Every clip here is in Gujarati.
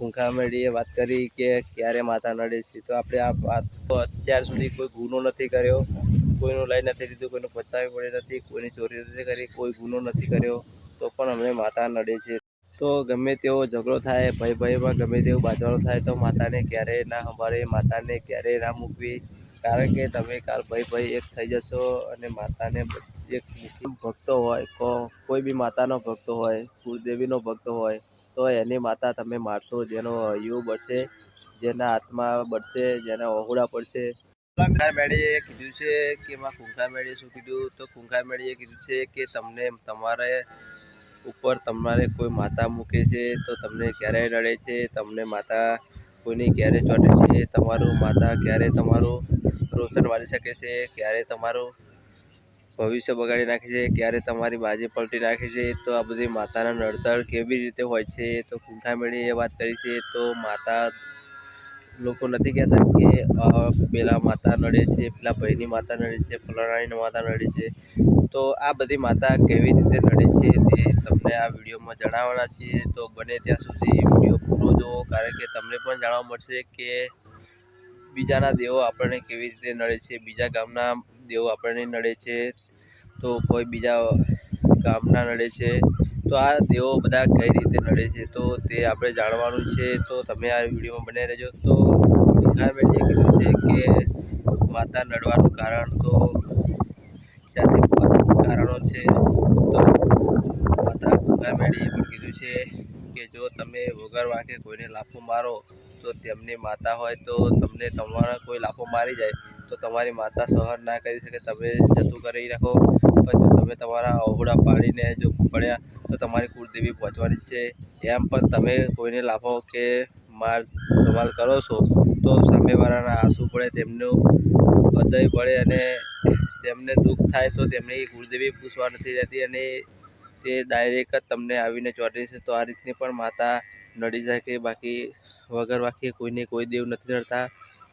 ખૂંખા મેળીએ વાત કરી કે ક્યારે માતા નડે છે. તો આપણે આ વાત તો અત્યાર સુધી કોઈ ગુનો નથી કર્યો. કોઈનું લઈ નથી લીધું, કોઈનું પચાવી પડે નથી, કોઈની ચોરી નથી કરી, કોઈ ગુનો નથી કર્યો. તો પણ અમને માતા નડે છે. તો ગમે તેવો ઝઘડો થાય ભાઈ ભાઈમાં ગમે તેવું બાજવાનો થાય, તો માતાને ક્યારેય ના સંભાળે માતાને ક્યારેય ના મૂકવી કારણ કે તમે કાલ ભાઈ ભાઈ એક થઈ જશો અને માતાને એક મુસ્લિમ ભક્તો હોય કોઈ બી માતાનો ભક્તો હોય કુળદેવીનો ભક્તો હોય તો એની માતા તમે મારશો, જેનો યુ બળશે જેના હાથમાં બળશે જેના ઓહુડા પડશે. ખૂંખાર મેળીએ કીધું છે કે માં ખૂંખાર મેળીએ શું કીધું? તો ખૂંખાર મેળીએ કીધું છે કે તમને તમારે ઉપર તમારે કોઈ માતા મૂકે છે, તો તમને ક્યારેય નડે છે? તમને માતા કોઈની ક્યારે ચોટે છે? તમારું માતા ક્યારે તમારું રોશન વાળી શકે છે? ક્યારે તમારું ભવિષ્ય બગાડી નાખે છે, ક્યારે તમારી બાજી પલટી નાખે છે, તો આ બધી માતાના નડતર કેવી રીતે હોય છે, તો કુંઠામેળીએ વાત કરી છે, તો માતા લોકો નથી કહેતા કે પેલા માતા નડે છે, પેલા ભાઈની માતા નડે છે, ફલાણાની માતા નડે છે, તો આ બધી માતા કેવી રીતે નડે છે તે તમને આ વિડીયોમાં જણાવવાના છીએ, તો બને ત્યાં સુધી વીડિયો પૂરો જુઓ કારણ કે તમને પણ જાણવા મળશે કે બીજાના દેવો આપણને કેવી રીતે નડે છે, બીજા ગામના દેવો આપણને નડે છે તો કોઈ બીજા ગામના નડે છે, તો આ દેવો બધા કઈ રીતે નડે છે તો તે આપણે જાણવાનું છે. તો તમે આ વિડીયોમાં બને રહેજો. તો ઘણા કીધું છે કે માતા નડવાનું કારણ તો જાતિ કારણો છે. તો માતા મેળીએ પણ કીધું છે કે જો તમે વગર વાંકે કોઈને લાફો મારો તો તેમની માતા હોય તો તમને તમારા કોઈ લાફો મારી જાય. તો તમારી માતા સહન ના કરી શકે, તમે જતું કરી રાખો. પણ તમે તમારા અહોડા પાડીને જો પડ્યા, તો તમારી કુળદેવી પહોંચવાની છે. એમ પણ તમે કોઈને લાભો કે માર ધમાલ કરો છો, તો સામેવાળાના આંસુ પડે, તેમનું હૃદય પડે અને તેમને દુઃખ થાય, તો તેમની કુળદેવી પૂછવા નથી રહેતી અને તે ડાયરેક્ટ જ તમને આવીને ચોંટે છે તો આ રીતની પણ માતા નડી જાય કે બાકી વગર વાંકે કોઈને કોઈ દેવ નથી નડતા.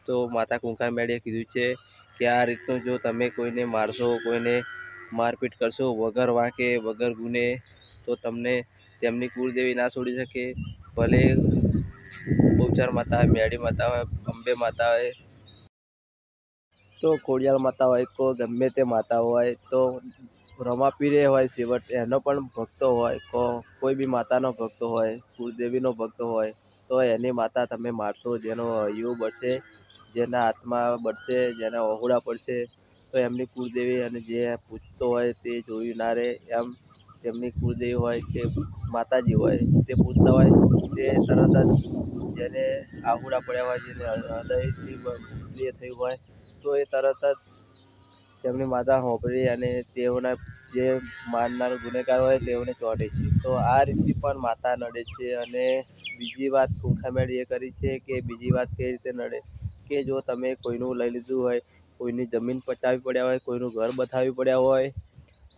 તો માતા કુંખા મેળીએ કીધું છે કે આ રીતનું જો તમે કોઈને મારશો, કોઈને મારપીટ કરશો, વગર વાંકે, વગર ગુને, તો તમને તેમની કુળદેવી ના છોડી શકે. ભલે બહુચાર માતા હોય મેળી માતા હોય, અંબે માતા હોય, તો ખોડિયાર માતા હોય, કો ગમે તે માતા હોય, તો રમાપીરે હોય છેવટ એનો પણ ભક્તો હોય, કો કોઈ બી માતાનો ભક્તો હોય, કુળદેવીનો ભક્તો હોય, તો એની માતા તમે મારશો, જેનો યુ બળશે જેના હાથમાં બળશે, જેના ઓહોળા પડશે, તો એમની કુળદેવી અને જે પૂછતો હોય તે જોયું ના રહે. એમ તેમની કુળદેવી હોય કે માતાજી હોય તે પૂછતા હોય તે તરત જ જેને આહુડા પડ્યા હોય, જેને હૃદયથી પ્રિય થયું હોય, તો એ તરત જ તેમની માતા હોંપરી અને તેઓના જે માનનાર ગુનેગાર હોય તેઓને ચોંટે છે. તો આ રીતે પણ માતા નડે છે અને બીજી વાત ખૂંખામેળ એ કરી છે કે બીજી વાત કઈ રીતે નડે? કે જો તમે કોઈનું લઈ લીધું હોય, કોઈની જમીન પચાવી પડ્યા હોય, કોઈનું ઘર બતાવી પડ્યા હોય,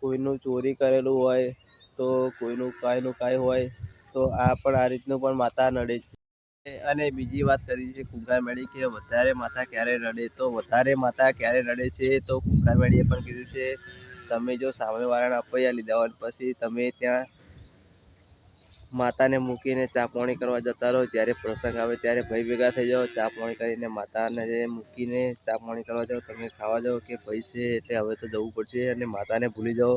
કોઈનું ચોરી કરેલું હોય, તો કોઈનું કાંઈનું કાંઈ હોય, તો આ પણ આ રીતનું પણ માતા નડે છે. અને બીજી વાત કરી છે કુંકાર મેળી કે વધારે માતા ક્યારે રડે તો વધારે માતા ક્યારે રડે છે? તો કુંકાર મેળીએ પણ કીધું છે, તમે જો સામેવાળાને અપૈયા લીધા હોય પછી તમે ત્યાં માતાને મૂકીને ચા પાણી કરવા જતા રહો. જ્યારે પ્રસંગ આવે ત્યારે ભાઈ ભેગા થઈ જાઓ. ચા પાણી કરીને માતાને મૂકીને ચા પાણી કરવા જાઓ, તમે ખાવા જાઓ કે ભાઈ છે એટલે હવે તો જવું પડશે અને માતાને ભૂલી જાઓ.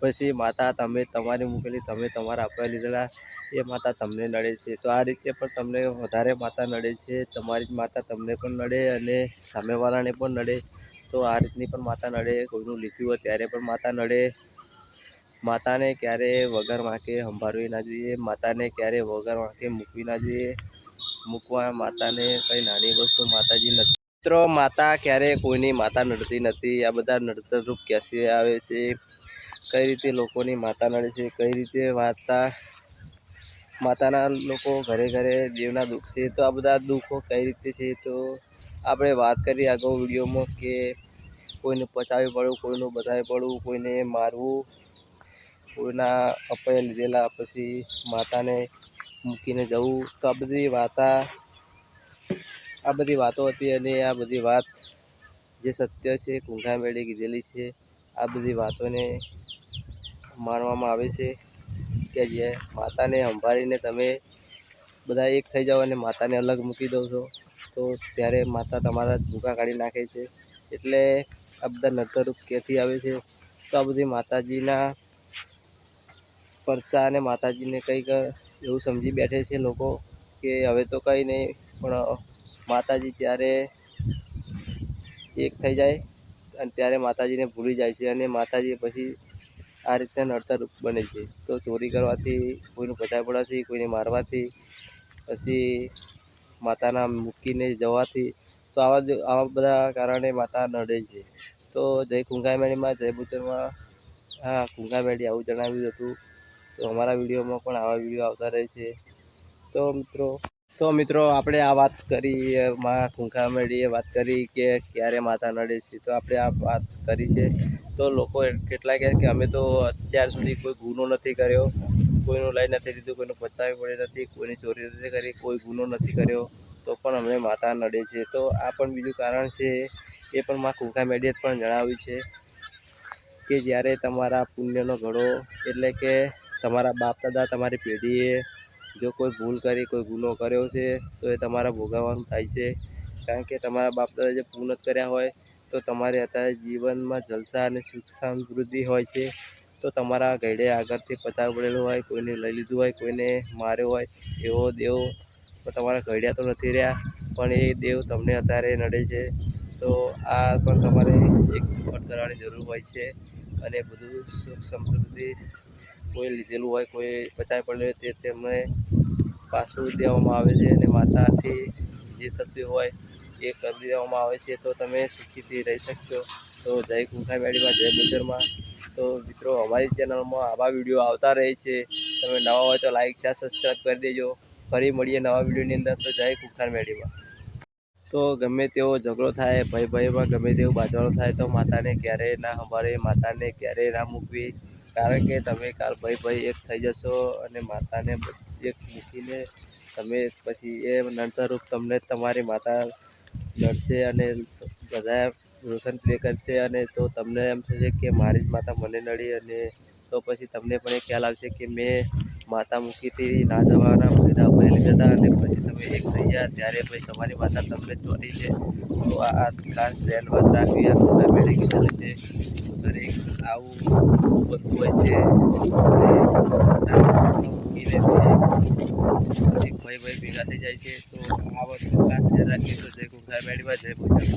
પછી માતા, તમે તમારી મૂકેલી, તમે તમારા આપવા લીધેલા, એ માતા તમને નડે છે. તો આ રીતે પણ તમને વધારે માતા નડે છે. તમારી જ માતા તમને પણ નડે અને સામેવાળાને પણ નડે. તો આ રીતની પણ માતા નડે. કોઈનું લીધું હોય ત્યારે પણ માતા નડે. માતાને ક્યારે વગર વાંકે સંભાળવી ના જોઈએ, માતાને ક્યારે વગર વાંકે મૂકવી ના જોઈએ. મૂકવા માતાને કંઈ નાની વસ્તુ માતાજી નથી. મિત્રો, માતા ક્યારે કોઈની માતા નડતી નથી, આ બધા નડતર રૂપ કેસે આવે છે? કઈ રીતે લોકોની માતા નડે છે? કઈ રીતે માતા માતાના લોકો ઘરે ઘરે દેવના દુઃખ છે? તો આ બધા દુઃખો કઈ રીતે છે? તો આપણે વાત કરી અગાઉ વિડીયોમાં કે કોઈને પચાવી પડવું, કોઈનું બતાવી પડવું, કોઈને મારવું કોઈના અપય લીધેલા, પછી માતાને મૂકીને જવું. તો આ બધી વાતા, આ બધી વાતો હતી અને આ બધી વાત જે સત્ય છે કુંઠા મેળી કીધેલી છે, આ બધી વાતોને માનવામાં આવે છે કે જે માતાને સંભાળીને તમે બધા એક થઈ જાઓ અને માતાને અલગ મૂકી દો છો. તો ત્યારે માતા તમારા ભૂકા કાઢી નાખે છે. એટલે આ બધા નતરૂપ ક્યાંથી આવે છે? તો આ બધી માતાજીના પરચા અને માતાજીને કંઈક એવું સમજી બેઠે છે લોકો કે હવે તો કંઈ નહીં, પણ માતાજી ત્યારે એક થઈ જાય અને ત્યારે માતાજીને ભૂલી જાય છે અને માતાજી પછી આ રીતના નડતર બને છે. તો ચોરી કરવાથી, કોઈનું પડવાથી, કોઈને મારવાથી, પછી માતાના મૂકીને જવાથી, તો આવા જ, આવા બધા કારણે માતા નડે છે. તો જય કુંગામેડીમાં જય બુચરમાં હા કુંગામેડી આવું જણાવ્યું હતું. તો અમારા વિડીયોમાં પણ આવા વીડિયો આવતા રહે છે. તો મિત્રો તો મિત્રો, આપણે આ વાત કરી માં કુંકામેડીએ વાત કરી કે ક્યારે માતા નડે છે, તો આપણે આ વાત કરી છે. તો લોકો કેટલા કહે કે અમે તો અત્યાર સુધી કોઈ ગુનો નથી કર્યો, કોઈનું લઈ નથી લીધું, કોઈનું પચાવી પડી નથી, કોઈની ચોરી નથી કરી, કોઈ ગુનો નથી કર્યો, તો પણ અમને માતા નડે છે. તો આ પણ બીજું કારણ છે, એ પણ માં મેળીએ પણ જણાવ્યું છે કે જ્યારે તમારા પુણ્યનો ઘડો એટલે કે તમારા બાપ દાદા, તમારી પેઢીએ જો કોઈ ભૂલ કરી, કોઈ ગુનો કર્યો છે, તો એ તમારા ભોગાવવાનું થાય છે. કારણ કે તમારા બાપ દાદા જે પૂર્ણ કર્યા હોય, તો તમારે અત્યારે જીવનમાં જલસા અને સુખ સમૃદ્ધિ હોય છે. તો તમારા ઘડે આગળથી પતાવ પડેલું હોય, કોઈને લઈ લીધું હોય, કોઈને માર્યો હોય, એવો દેવ તમારા ઘડ્યા તો નથી રહ્યા, પણ એ દેવ તમને અત્યારે નડે છે. તો આ પણ તમારે એક ચુપટ કરવાની જરૂર હોય છે. અને બધું સુખ સમૃદ્ધિ કોઈ લીધેલું હોય, કોઈ પચાવી પડેલું હોય તે તેમને પાછું દેવામાં આવે છે અને માતાથી જે થતું હોય એ કરી દેવામાં આવે છે. તો તમે સુખીથી રહી શકશો. તો જય કુંખામેડીમાં જય બુજરમાં. તો મિત્રો, અમારી ચેનલમાં આવા વીડિયો આવતા રહે છે. તમે નવા હોય તો લાઈક શેર સબસ્ક્રાઈબ કરી દેજો. ફરી મળીએ નવા વિડીયોની અંદર. તો જય કુંખામેડીમાં તો ગમે તેવો ઝઘડો થાય ભાઈ ભાઈમાં ગમે તેવું બાજવાનું થાય, તો માતાને ક્યારેય ના સંભાળે, માતાને ક્યારેય ના મૂકવી. કારણ કે તમે કાલ ભાઈ ભાઈ એક થઈ જશો અને માતાને એક મૂકીને તમે પછી એ નંતરરૂપ તમને તમારી માતા લડશે અને બધા રોશન પ્લે કરશે અને તો તમને એમ થશે કે મારી જ માતા મને નડી અને તો પછી તમને પણ એ ખ્યાલ આવશે કે મેં માતા મૂકી હતી ના દવાના બધા અપાઈ જતા અને પછી તમે એક થઈ ગયા, ત્યારે પછી તમારી માતા તમને ચોરી છે. તો આ ખાસ ધ્યાન વાત રાખવી, આ મોટા મેળે કીધેલું છે. દરેક આવું બનતું હોય છે. અને માતા મૂકીને તે ભાઈ ભાઈ ભેગા થઈ જાય છે. તો આ વસ્તુ ખાસ ધ્યાન તો જય કુંભાઈ મેળવા જય મોટા